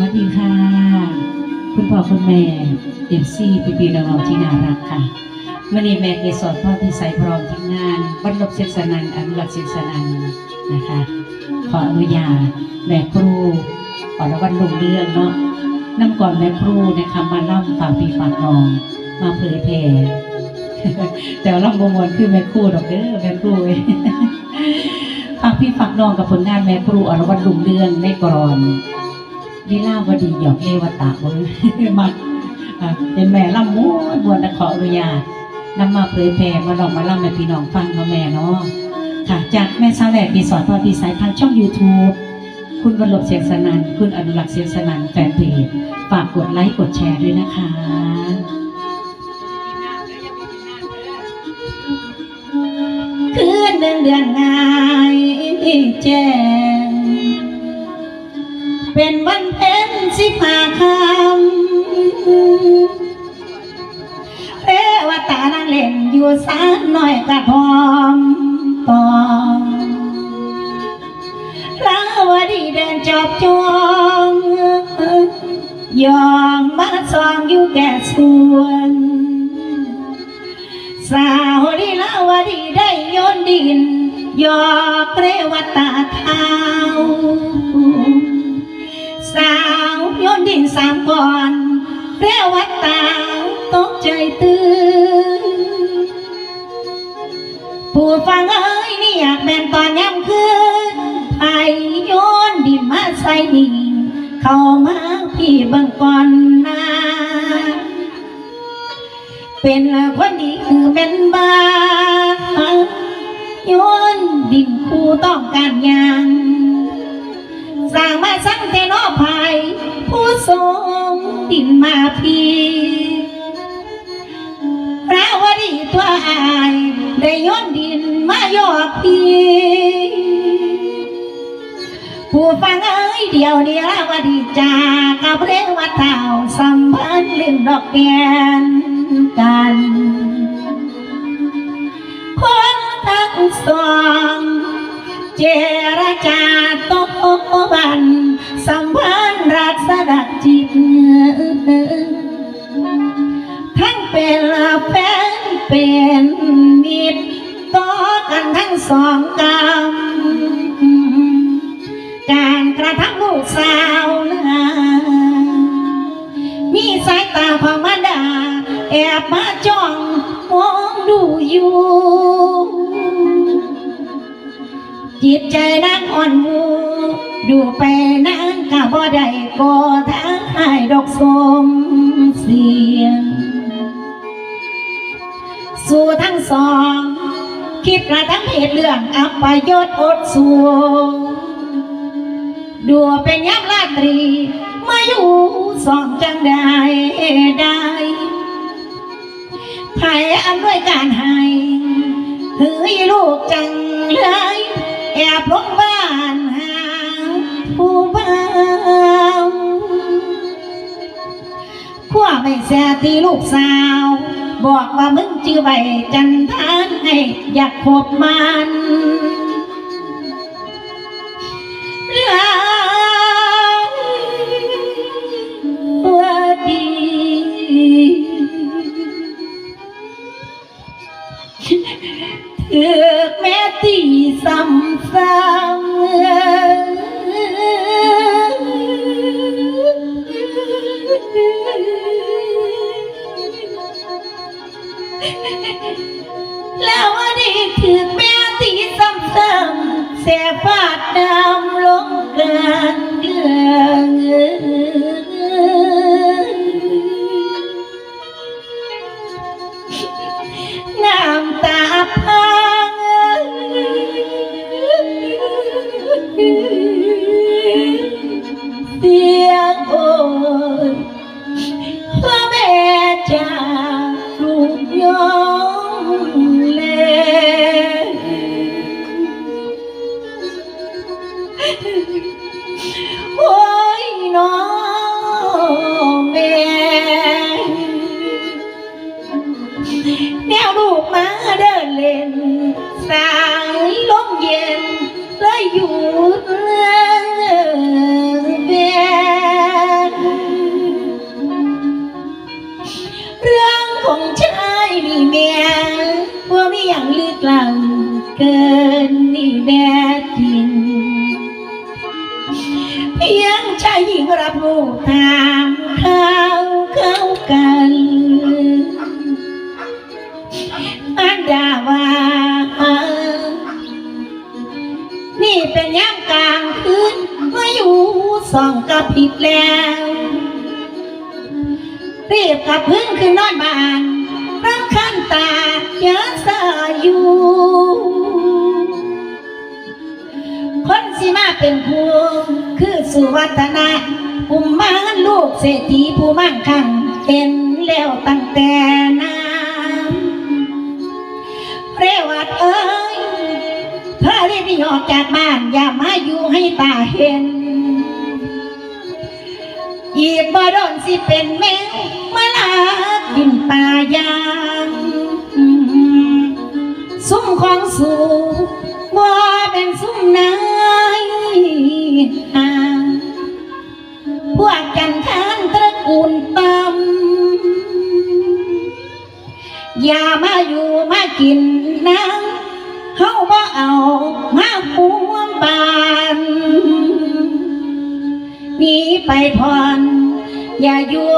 วัสดีค่ะ คุณพ่อคุณแม่เอฟซีปีปีน้องๆที่น่ารักค่ะวันนี้แม่เกสรพ่อพิสัยพร้อมทีมงานบรรลบเสียงสนันอนุรักษ์เสียงสนันนะคะ ขออนุญาตแม่ครูอรวันลงเรื่องเนาะนำก่อนแม่ครูนะคะมาล่ำฝากพี่ฝากน้อง มาเผยแผ่แต่ล่ำบมวนคือแม่ครูดอกเด้อแม่ครูฝากพี่ฝากน้องกับผลงานแม่ครูอรวันลุงเรื่องในกรอน ลีลาวดีหยอกเลวตะบนมักอะเป็นแม่ล่ำม้วนบวนแต่ขออนุญาตนำมาเผยแผ่มาลองมาล่ำให้พี่น้องฟังเนาแม่เนาะค่ะ จากแม่สาวแหลกมีสอนพอพี่สายทางช่อง YouTube คุณบรรลบเสียงสนันคุณอนุรักษ์เสียงสนันแฟนเพจฝากกดไลค์กดแชร์ด้วยนะคะคืนเดือนเดือนง่ายแจ้ เป็นวันเพ็ญสิบห้าคำเอวตานั่งเล่นอยู่สานน้อยกระพร้อมตองลาวดีเดินจอบจองยองมาซองอยู่แก่ส่วนสาวลีลาวดีได้โยนดินยอกเรวตาเท้า สามก่อนเรวตาตกใจตื่นผู้ฟังเอ้ยนี่อยากแม่นตอนย้ำคืนไอโยนดินมาใส่ดินเข้ามาพี่บิ่งก่อนนะเป็นคนดีคือเป็น มาพีพระวดีตัวอายได้โยนดินมายอกพีผู้ฟังเอ้ยเดียวเดียววดีจากับเรวเท่าสัมพันธ์ลืมดอกแกนกันคนทั้งสองเจรจาตกบันสัมพันธ์ ทั้งเป็นแฟนเป็นมิตรต่อกันทั้งสองกรรมการกระทำลูกสาวนามีสายตาพมดา แอบมาจ้องมองดูอยู่ จิตใจนางอ่อนมูดูไปนานกะบ่ได้ก็ทา ให้ดอกสมเสียง สู่ทั้งสอง คิดกระทั้งเหตุเรื่องอับปยชน์อดสูงดูเป็นยักษ์ลาตรี มาอยู่สองจังได้ได้ไผ่อำนวยการให้เฮ้ยลูกจังเลย แอบลงบ้านหาผู้ ขั้วไม่แซ่ตีลูกสาว บอกว่ามึงจื้อใบจันทานให้อยากพบมัน แล้วรีบกับพึ่งขึ้นนอนบ้านรักขันตาเยอะสาอยู่ คนสิมาเป็นผู้ คือสุวัฒนะอุมมานลูกเศรษฐีผู้มั่งคั่งเห็นแล้วตั้งแต่น้ำเรวัดเอ้ยเธอรีบหนีออกจากบ้านอย่ามาอยู่ให้ตาเห็น อีกบ่โดนสิเป็นแมวมาลากินปลายางซุ้มของสูบ่เป็นซุ้มนายห่าพวกกันทานตระกูลตำอย่ามาอยู่มากินน้ำเฮาบ่เอามาปู นีไปพรอย่าอยู่